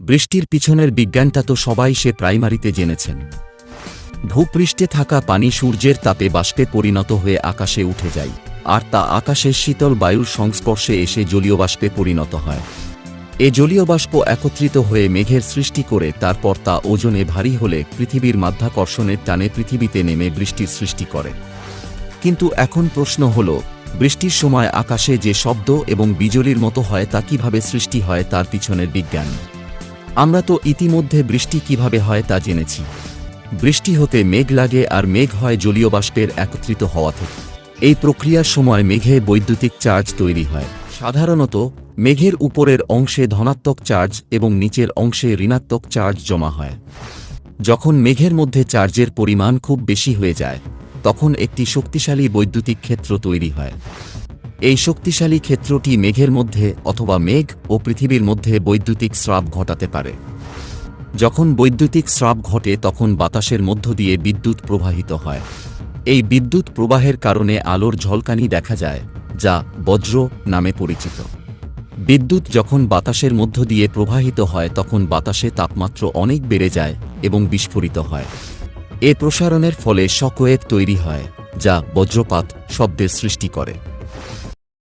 বৃষ্টির পিছনের বিজ্ঞানটা তো সবাই সে প্রাইমারিতে জেনেছেন। ভূপৃষ্ঠে থাকা পানি সূর্যের তাপে বাষ্পে পরিণত হয়ে আকাশে উঠে যায়, আর তা আকাশের শীতল বায়ুর সংস্পর্শে এসে জলীয় বাষ্পে পরিণত হয়। এ জলীয় বাষ্প একত্রিত হয়ে মেঘের সৃষ্টি করে, তারপর তা ওজনে ভারী হলে পৃথিবীর মাধ্যাকর্ষণের টানে পৃথিবীতে নেমে বৃষ্টির সৃষ্টি করে। কিন্তু এখন প্রশ্ন হল, বৃষ্টির সময় আকাশে যে শব্দ এবং বিজলির মতো হয় তা কীভাবে সৃষ্টি হয় তার পিছনের বিজ্ঞান? আমরা তো ইতিমধ্যে বৃষ্টি কীভাবে হয় তা জেনেছি। বৃষ্টি হতে মেঘ লাগে আর মেঘ হয় জলীয় বাষ্পের একত্রিত হওয়া থেকে। এই প্রক্রিয়ার সময় মেঘে বৈদ্যুতিক চার্জ তৈরি হয়। সাধারণত মেঘের উপরের অংশে ধনাত্মক চার্জ এবং নিচের অংশে ঋণাত্মক চার্জ জমা হয়। যখন মেঘের মধ্যে চার্জের পরিমাণ খুব বেশি হয়ে যায়, তখন একটি শক্তিশালী বৈদ্যুতিক ক্ষেত্র তৈরি হয়। এই শক্তিশালী ক্ষেত্রটি মেঘের মধ্যে অথবা মেঘ ও পৃথিবীর মধ্যে বৈদ্যুতিক স্রাব ঘটাতে পারে। যখন বৈদ্যুতিক স্রাব ঘটে, তখন বাতাসের মধ্য দিয়ে বিদ্যুৎ প্রবাহিত হয়। এই বিদ্যুৎ প্রবাহের কারণে আলোর ঝলকানি দেখা যায়, যা বজ্র নামে পরিচিত। বিদ্যুৎ যখন বাতাসের মধ্য দিয়ে প্রবাহিত হয়, তখন বাতাসে তাপমাত্রা অনেক বেড়ে যায় এবং বিস্ফোরিত হয়। এ প্রসারণের ফলে শকওয়েভ তৈরি হয়, যা বজ্রপাত শব্দের সৃষ্টি করে।